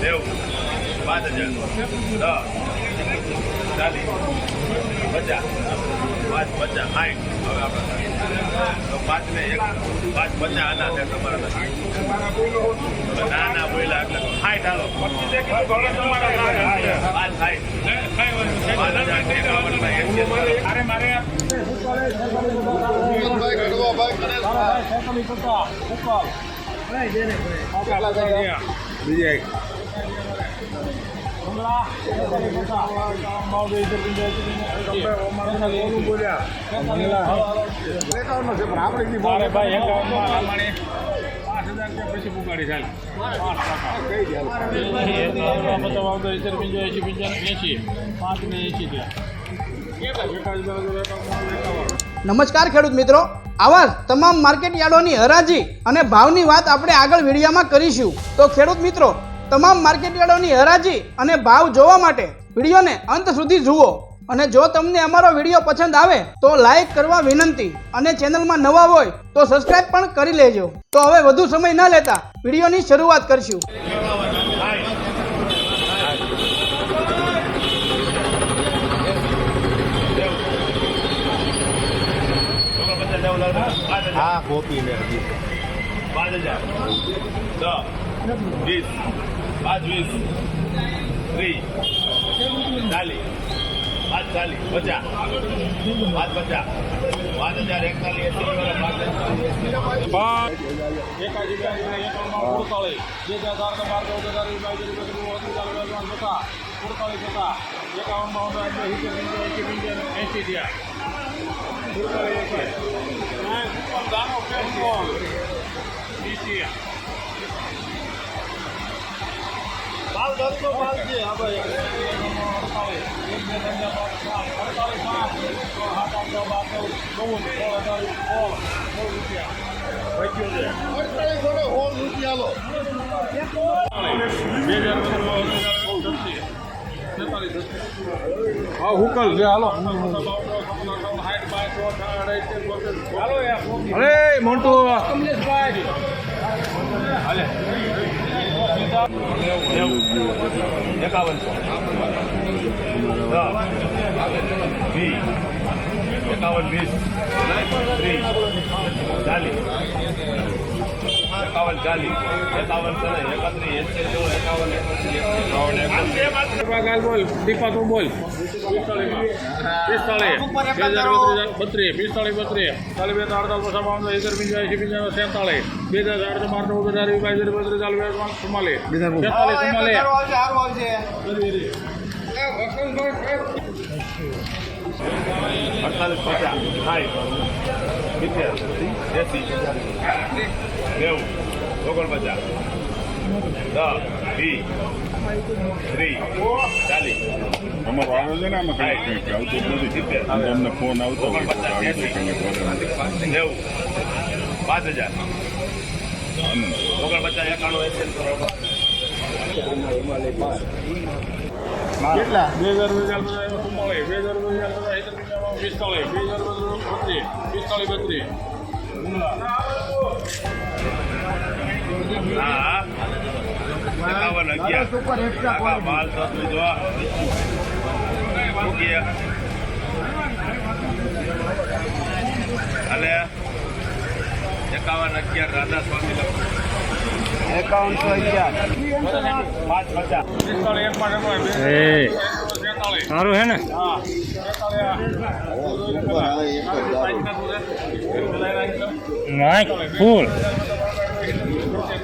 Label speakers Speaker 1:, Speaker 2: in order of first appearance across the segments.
Speaker 1: નેવું પાંચ હજાર દસ ચાલીસ પચાસ પાંચ પચાસ સાઠ હવે આપણે તો પાંચ ને એક પાંચ પચાસ આના છે તમારા. ના ના બોલ્યા એટલે સાઠ હાલો. પાંચ સાઠ
Speaker 2: મારે ભાઈ એકાઉન્ટમાં
Speaker 3: નમસ્કાર ખેડૂત મિત્રો. આવા તમામ માર્કેટ યાર્ડોની હરાજી અને ભાવની વાત આપણે આગળ વિડીયામાં કરીશું. તો ખેડૂત મિત્રો તમામ માર્કેટયાર્ડોની હરાજી અને ભાવ જોવા માટે વિડીયોને અંત સુધી જુઓ. અને જો તમને અમારો વીડિયો પસંદ આવે તો લાઈક કરવા વિનંતી અને ચેનલમાં નવા હોય તો સબસ્ક્રાઇબ પણ કરી લેજો. તો હવે વધુ સમય ન લેતા વિડીયોની શરૂઆત કરશું.
Speaker 1: હા કોપી ને પાંચ હજાર. દસ વીસ. પાંચ વીસ ત્રીસ ચાલીસ પાંચ ચાલીસ પચાસ પાંચ પચાસ પાંચ હજાર એકતાલીસ એસી
Speaker 2: અડતાલીસ બે હજાર બાર ચૌદ હજાર એકાવનમાં ઊંધા એંશી સિત્તેર એંશી પંચાવન એંશી થયા સુડતાલીસ એંશી હા હુકલ છે હાલો અરે મોટું કમલેશભાઈ. હાલે.
Speaker 1: એકાવનસો. વીસ એકાવન વીસ. ત્રીસ. ચાલીસ. એકાવન ચાલીસ એકાવન ત્રણ એકત્રીસ એસી નવ એકાવન
Speaker 2: ગાલ બોલ દીપા તું બોલ પિસ્તાળીસ. હજાર બત્રીસ પિસ્તાળીસ બત્રીસ. ચાલીસ બે ત્રણ અડતાલીસ પચાસ બાવન પંચ્યાસી પંચાવન સેતાળીસ બે હજાર ચાર બાર ચૌદ હજાર વીસ બાવીસ બત્રીસ ચાલીસ બે ચુમ્માલીસ. તેતાલીસ ચુમ્માલીસ.
Speaker 1: અડતાલીસ પચાસ સાઠ ઓગણપચાસ દસ વીસ ત્રીસ ચાલીસ.
Speaker 4: અમારો વાળો છે ને આમાં કંઈક કંઈક આવતું નથી. તમને ફોન આવતો.
Speaker 1: નેવું પાંચ હજાર. ઓગણપચાસ એકાણું એસી
Speaker 2: કેટલા? બે હજાર બે હજાર બે હજાર પંચાવન પિસ્તાળીસ. બે હજાર બત્રીસ પિસ્તાળીસ બત્રીસ.
Speaker 1: હા એકાવન માલ તો તું જો મૂકીએ હાલે એકાવન અગિયાર
Speaker 5: સારું હે ને નાઈક ફૂલ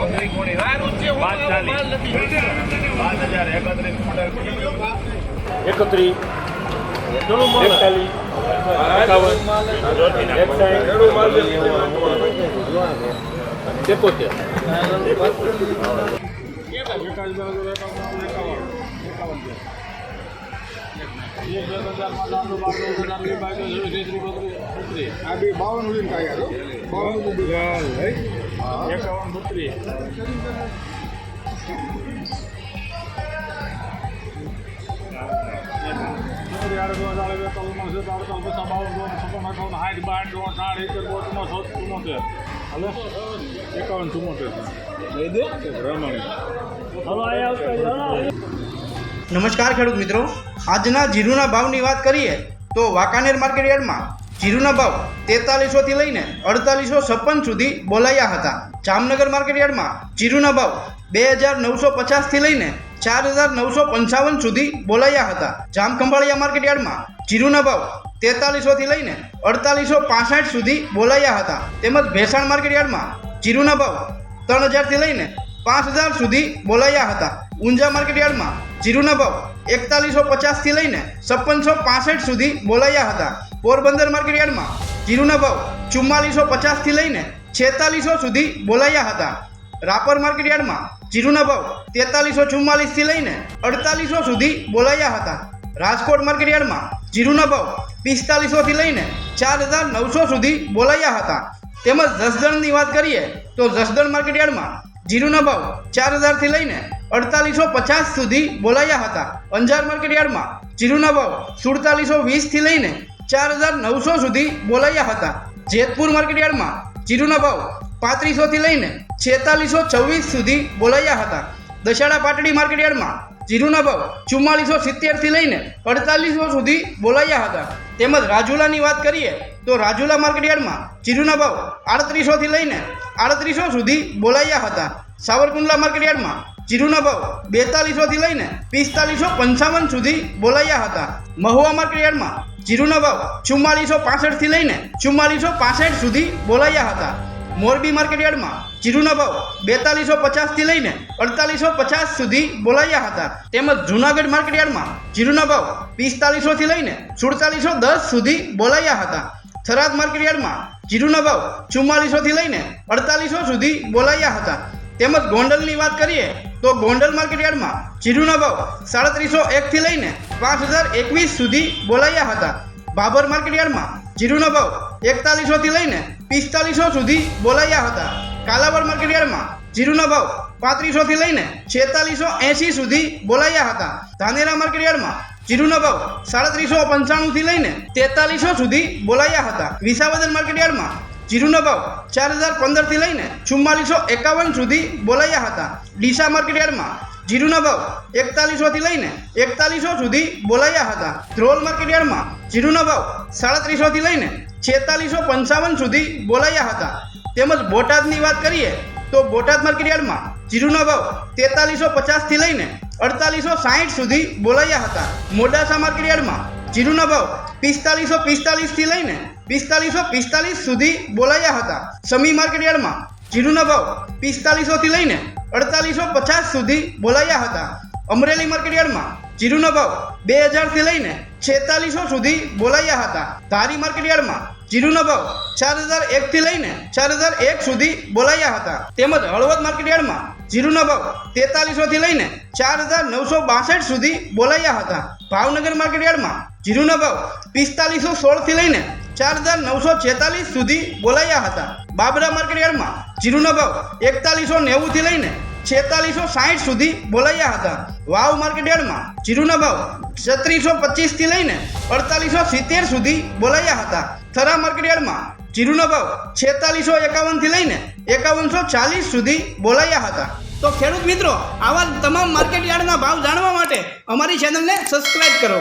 Speaker 1: હજાર વીસ પાંચ વીસ પાંચ તારા નથી ત્રીસ હે? બાવન પાંચ ચાલીસ પાંચ હજાર એકત્રીસ
Speaker 2: એકત્રીસ એકતાલીસ એકોતેર એક બે હજારમાં લાંબુ બાર ચૌદ હજાર વીસ બાવીસ ત્રેવીસ તેત્રીસ બત્રીસ બત્રીસ
Speaker 6: આ બી બાવન સુધી કાંઈ યાર બાવન સુધી
Speaker 2: એકાવન બત્રીસ એકાવન ચુમ્મોતેર
Speaker 3: નમસ્કાર ખેડૂત મિત્રો. આજના જીરુના ભાવની વાત કરીએ તો વાંકાનેર માર્કેટ યાર્ડમાં જીરુના ભાવ તેતાલીસોથી લઈને અડતાલીસો છપ્પન સુધી બોલાયા હતા. જામનગર માર્કેટ યાર્ડમાં જીરુના ભાવ બે હજાર નવસો પચાસથી લઈને ચાર હજાર નવસો પંચાવન સુધી બોલાયા હતા. જામખંભાળિયા માર્કેટ યાર્ડમાં જીરુના ભાવ તેતાલીસોથી લઈને અડતાલીસો પાસઠ સુધી બોલાયા હતા. તેમજ ભેસાણ માર્કેટ યાર્ડમાં જીરુના ભાવ ત્રણ હજારથી લઈને પાંચ હજાર સુધી બોલાયા હતા. ઊંઝા માર્કેટ યાર્ડમાં જીરુના ભાવ એકતાલીસો પચાસથી લઈને છપ્પનસો પાસઠ સુધી બોલાયા હતા. પોરબંદર માર્કેટ યાર્ડમાં જીરુના ભાવ ચુમ્માલીસો પચાસથી લઈને છેતાલીસો સુધી બોલાયા હતા. રાપર માર્કેટ યાર્ડમાં જીરુના ભાવ તેતાલીસો ચુમ્માલીસથી લઈને અડતાલીસો સુધી બોલાયા હતા. રાજકોટ માર્કેટ યાર્ડમાં જીરુના ભાવ પિસ્તાલીસોથી લઈને ચાર હજાર નવસો સુધી બોલાયા હતા. તેમજ જસદણની વાત કરીએ તો જસદણ માર્કેટ યાર્ડમાં જીરુના ભાવ ચાર હજારથી લઈને અડતાલીસો પચાસ સુધી બોલાયા હતા. અંજાર માર્કેટ યાર્ડમાં જીરુના ભાવ સુડતાલીસો વીસથી લઈને ચાર હજાર નવસો સુધી બોલાયા હતા. જેતપુર માર્કેટયાર્ડમાં જીરુના ભાવ પાંત્રીસોથી લઈને છેતાલીસો છવ્વીસ સુધી બોલાયા હતા. દશાડા પાટડી માર્કેટયાર્ડમાં જીરુના ભાવ ચુમ્માલીસો સિત્તેરથી લઈને અડતાલીસો સુધી બોલાયા હતા. તેમજ રાજુલાની વાત કરીએ તો રાજુલા માર્કેટયાર્ડમાં જીરુના ભાવ આડત્રીસોથી લઈને આડત્રીસો સુધી બોલાયા હતા. સાવરકુંડલા માર્કેટયાર્ડમાં જીરુના ભાવ બેતાલીસોથી લઈને પિસ્તાલીસો પંચાવન સુધી બોલાયા હતા. મહુવા માર્કેટ યાર્ડમાં જીરુના ભાવ ચુમ્માલીસો પાસઠથી લઈને ચુમ્માલીસો પાસઠ સુધી બોલાયા હતા. મોરબી માર્કેટયાર્ડમાં જીરુના ભાવ બેતાલીસો પચાસથી લઈને અડતાલીસો પચાસ સુધી બોલાયા હતા. તેમજ જૂનાગઢ માર્કેટયાર્ડમાં જીરુના ભાવ પિસ્તાલીસોથી લઈને સુડતાલીસો દસ સુધી બોલાયા હતા. થરાદ માર્કેટયાર્ડમાં જીરુના ભાવ ચુમ્માલીસોથી લઈને અડતાલીસો સુધી બોલાયા હતા. તેમજ ગોંડલની વાત કરીએ તો ગોંડલ માર્કેટ યાર્ડમાં જીરુના ભાવ સાડત્રીસો એકથી લઈને પાંચ હજાર એકવીસ સુધી બોલાયા હતા. બાબર માર્કેટ યાર્ડમાં જીરુના ભાવ એકતાલીસોથી લઈને પિસ્તાલીસો સુધી બોલાયા હતા. કાલાવડ માર્કેટ યાર્ડમાં જીરુના ભાવ પાંત્રીસોથી લઈને છેતાલીસો એંશી સુધી બોલાયા હતા. ધાનેરા માર્કેટ યાર્ડમાં જીરુના ભાવ સાડત્રીસો પંચાણુંથી લઈને તેતાલીસો સુધી બોલાયા હતા. વિસાવદર માર્કેટ યાર્ડમાં જીરુના ભાવ ચાર હજાર પંદરથી લઈને ચુમ્માલીસો એકાવન સુધી બોલાયા હતા. ડીસા માર્કેટયાર્ડમાં જીરુના ભાવ એકતાલીસોથી લઈને એકતાલીસો સુધી બોલાયા હતા. ધ્રોલ માર્કેટ યાર્ડમાં જીરુના ભાવ સાડત્રીસોથી લઈને છેતાલીસો પંચાવન સુધી બોલાયા હતા. તેમજ બોટાદની વાત કરીએ તો બોટાદ માર્કેટ જીરુનો ભાવ તેતાલીસો પચાસથી લઈને અડતાલીસો સાહીઠ સુધી બોલાયા હતા. મોડાસા માર્કેટયાર્ડમાં જીરુના ભાવ પિસ્તાલીસો પિસ્તાલીસથી લઈને પિસ્તાલીસો પિસ્તાલીસ સુધી બોલાયા હતા. સમી માર્કેટ યાર્ડમાં જીરુના ભાવ પિસ્તાલીસોથી લઈને અડતાલીસો પચાસ સુધી બોલાયા હતા. અમરેલી માર્કેટ યાર્ડમાં જીરુના ભાવ બે હજારથી લઈને છેતાલીસો સુધી બોલાયા હતા. ધારી માર્કેટ યાર્ડમાં જીરુના ભાવ ચાર હજાર એકથી લઈને ચાર હજાર એક સુધી બોલાયા હતા. તેમજ હળવદ માર્કેટ યાર્ડમાં જીરુના ભાવ તેતાલીસોથી લઈને ચાર હજાર નવસો બાસઠ સુધી બોલાયા હતા. ભાવનગર માર્કેટ યાર્ડમાં જીરુના ભાવ પિસ્તાલીસો સોળથી લઈને ચાર હજાર નવસો છેતાલીસ સુધી બોલાયા હતા. બાબરા માર્કેટ યાર્ડમાં જીરુના ભાવ એકતાલીસો નેવુંથી લઈને છેતાલીસો સાઠ સુધી બોલાયા હતા. વાવ માર્કેટ યાર્ડમાં જીરુના ભાવ છત્રીસો પચીસથી લઈને અડતાલીસો સિત્તેર સુધી બોલાયા હતા. થરા માર્કેટ યાર્ડમાં જીરુના ભાવ છેતાલીસો એકાવનથી લઈને એકાવનસો ચાલીસ સુધી બોલાયા હતા. તો ખેડૂત મિત્રો, આવા તમામ માર્કેટ યાર્ડના ભાવ જાણવા માટે અમારી ચેનલને સબસ્ક્રાઇબ કરો.